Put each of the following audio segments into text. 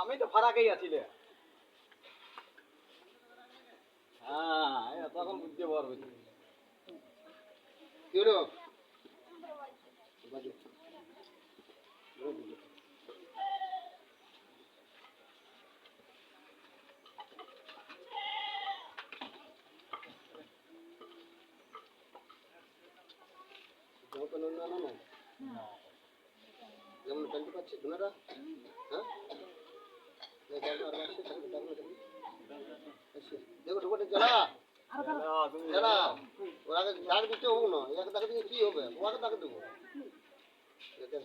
আমি তো ফারাকেই আছি রে হ্যাঁ তখন বুঝতে পারবে কি জামা প্যান্ট না না না যেমন প্যান্ট পাচ্ছি ধুনারা? হ্যাঁ? দেখো ঢুকতে জ্বালা তুমি ওরাকে হোক না একে ডাক দিয়ে কি হবে? ওকে ডাক দেবো।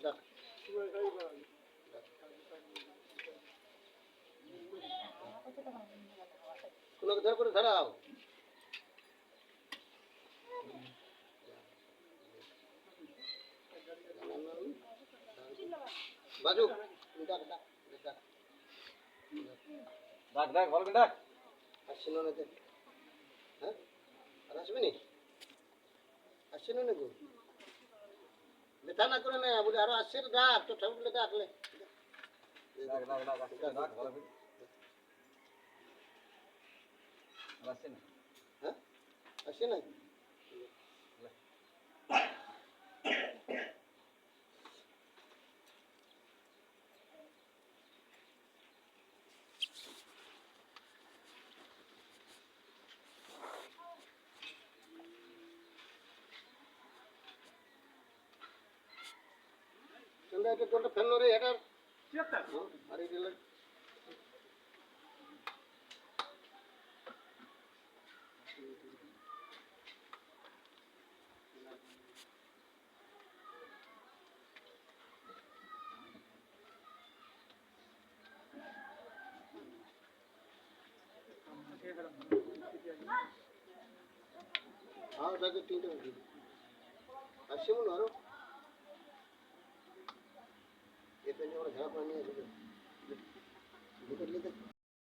ডাক ধরে করে ধরাও বাজু ডাক ডাক ডাক ডাক ডাক ভালো ডাক আসছে না হ্যাঁ? আর আসবে নি? আসছে না নাকি ব্যথা না করে না বলে আরও আসছে ডাক। তো ঠাকুর ডাকলে ডাক ডাক ডাক ডাক ভালো আসছে না? হ্যাঁ? আসছে না? চন্দা এটা কোনটা ফেললো রে এটার হ্যাঁ, আর এই দিলে হ্যাঁ ওটাকে তিনটে আসছে মনে হয় আরো ये पहले और घरा पानी है देखो देखो ले देखो